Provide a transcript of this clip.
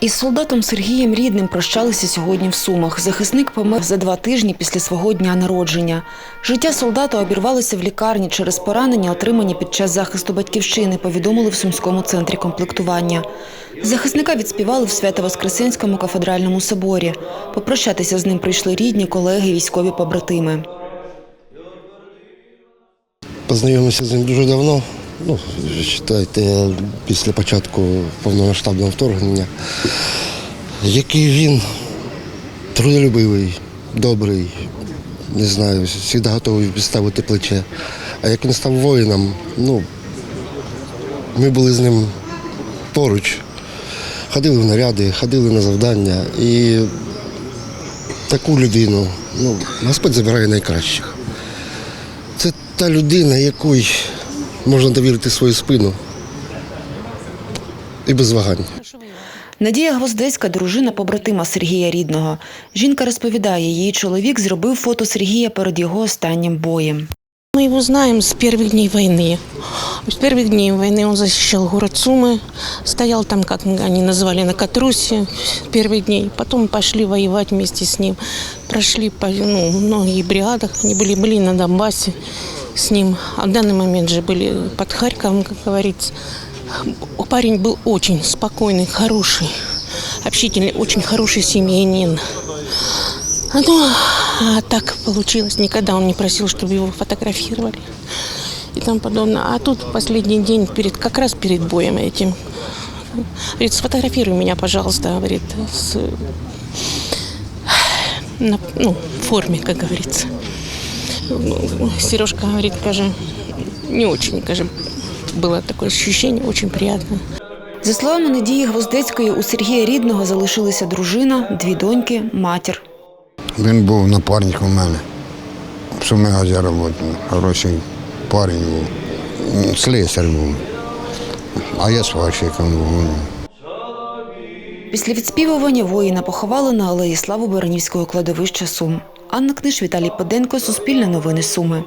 Із солдатом Сергієм Рідним прощалися сьогодні в Сумах. Захисник помер за два тижні після свого дня народження. Життя солдата обірвалося в лікарні через поранення, отримані під час захисту батьківщини, повідомили в Сумському центрі комплектування. Захисника відспівали в Свято-Воскресенському кафедральному соборі. Попрощатися з ним прийшли рідні, колеги, військові побратими. Познайомився з ним дуже давно. Ну, вважайте, після початку повномасштабного вторгнення. Який він трудолюбивий, добрий, не знаю, завжди готовий підставити плече. А як він став воїном, ну, ми були з ним поруч, ходили в наряди, ходили на завдання. І таку людину, ну, Господь забирає найкращих. Це та людина, якій можна довірити свою спину і без вагань. Надія Гвоздецька – дружина побратима Сергія Рідного. Жінка розповідає, її чоловік зробив фото Сергія перед його останнім боєм. Мы его знаем с первых дней войны. С первых дней войны он защищал город Сумы, стоял там, как они называли, на Катрусе с первых дней. Потом пошли воевать вместе с ним. Прошли по ну, многих бригадах, они были, были на Донбассе С ним. А в данный момент же были под Харьковом, как говорится. Парень был очень спокойный, хороший, общительный, очень хороший семьянин. Ну, а так получилось. Никогда он не просил, чтобы его фотографировали и тому подобное. А тут последний день, перед, как раз перед боем этим, говорит, сфотографируй меня, пожалуйста, говорит, с, на, ну, форме, как говорится. Сережка говорит, каже, не очень, каже, было такое ощущение, очень приятно. За словами Надії Гвоздецької, у Сергія Рідного залишилися дружина, дві доньки, матір. Він був напарник у мене. В Сумигазі працював. Хороший парень був. Слесар був. А я сварщиком був. Після відспівування воїна поховали на алеї Славу Баранівського кладовища Сум. Анна Книж, Віталій Поденко, Суспільне новини Суми.